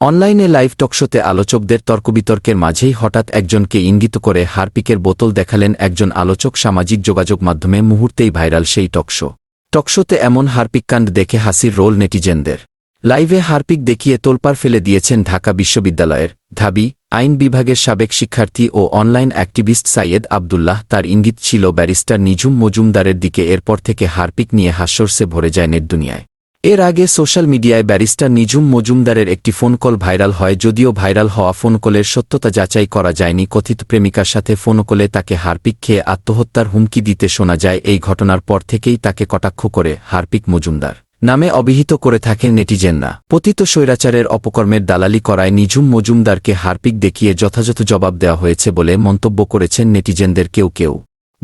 অনলাইনে লাইভ টকশোতে আলোচকদের তর্কবিতর্কের মাঝেই হঠাৎ একজনকে ইঙ্গিত করে হারপিকের বোতল দেখালেন একজন আলোচক সামাজিক যোগাযোগ মাধ্যমে মুহূর্তেই ভাইরাল সেই টকশো টকশোতে এমন হারপিককাণ্ড দেখে হাসির রোল নেটিজেনদের। লাইভে হারপিক দেখিয়ে তোলপাড় ফেলে দিয়েছেন ঢাকা বিশ্ববিদ্যালয়ের ঢাবি আইন বিভাগের সাবেক শিক্ষার্থী ও অনলাইন অ্যাক্টিভিস্ট সাইয়েদ আবদুল্লাহ। তার ইঙ্গিত ছিল ব্যারিস্টার নিঝুম মজুমদারের দিকে এরপর থেকে হারপিক নিয়ে হাস্যর্ষে ভরে যায় নেট দুনিয়ায়। এর আগে সোশ্যাল মিডিয়ায় ব্যারিস্টার নিঝুম মজুমদারের একটি ফোন কল ভাইরাল হয়, যদিও ভাইরাল হওয়া ফোন কলের সত্যতা যাচাই করা যায়নি। কথিত প্রেমিকার সাথে ফোন কলে তাকে হারপিক খেয়ে আত্মহত্যার হুমকি দিতে শোনা যায়। এই ঘটনার পর থেকেই তাকে কটাক্ষ করে হারপিক মজুমদার নামে অভিহিত করে থাকেন নেটিজেনরা। পতিত স্বৈরাচারের অপকর্মের দালালি করায় নিঝুম মজুমদারকে হারপিক দেখিয়ে যথাযথ জবাব দেওয়া হয়েছে বলে মন্তব্য করেছেন নেটিজেনদের কেউ কেউ।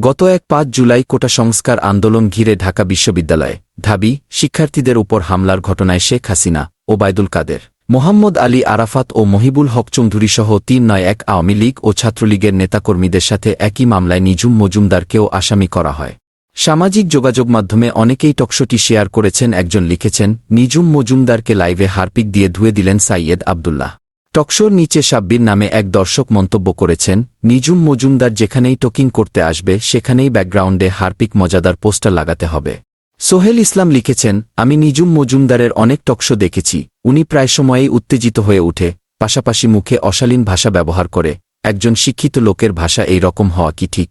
গত এক পাঁচ জুলাই কোটা সংস্কার আন্দোলন ঘিরে ঢাকা বিশ্ববিদ্যালয়ে ঢাবি শিক্ষার্থীদের উপর হামলার ঘটনায় শেখ হাসিনা ওবায়দুল কাদের, মোহাম্মদ আলী আরাফাত ও মহিবুল হক চৌধুরীসহ তিন নয় এক আওয়ামী লীগ ও ছাত্রলীগের নেতাকর্মীদের সাথে একই মামলায় নিজুম মজুমদারকেও আসামি করা হয়। সামাজিক যোগাযোগ মাধ্যমে অনেকেই টকশোটি শেয়ার করেছেন, একজন লিখেছেন নিজুম মজুমদারকে লাইভে হারপিক দিয়ে ধুয়ে দিলেন সাইয়েদ আবদুল্লাহ। টকশোর নিচে সাব্বির নামে এক দর্শক মন্তব্য করেছেন নিজুম মজুমদার যেখানেই টকিং করতে আসবে, সেখানেই ব্যাকগ্রাউন্ডে হারপিক মজাদার পোস্টার লাগাতে হবে। সোহেল ইসলাম লিখেছেন, আমি নিজুম মজুমদারের অনেক টকশো দেখেছি, উনি প্রায় সময়েই উত্তেজিত হয়ে উঠে, পাশাপাশি মুখে অশালীন ভাষা ব্যবহার করে, একজন শিক্ষিত লোকের ভাষা এই রকম হওয়া কি ঠিক?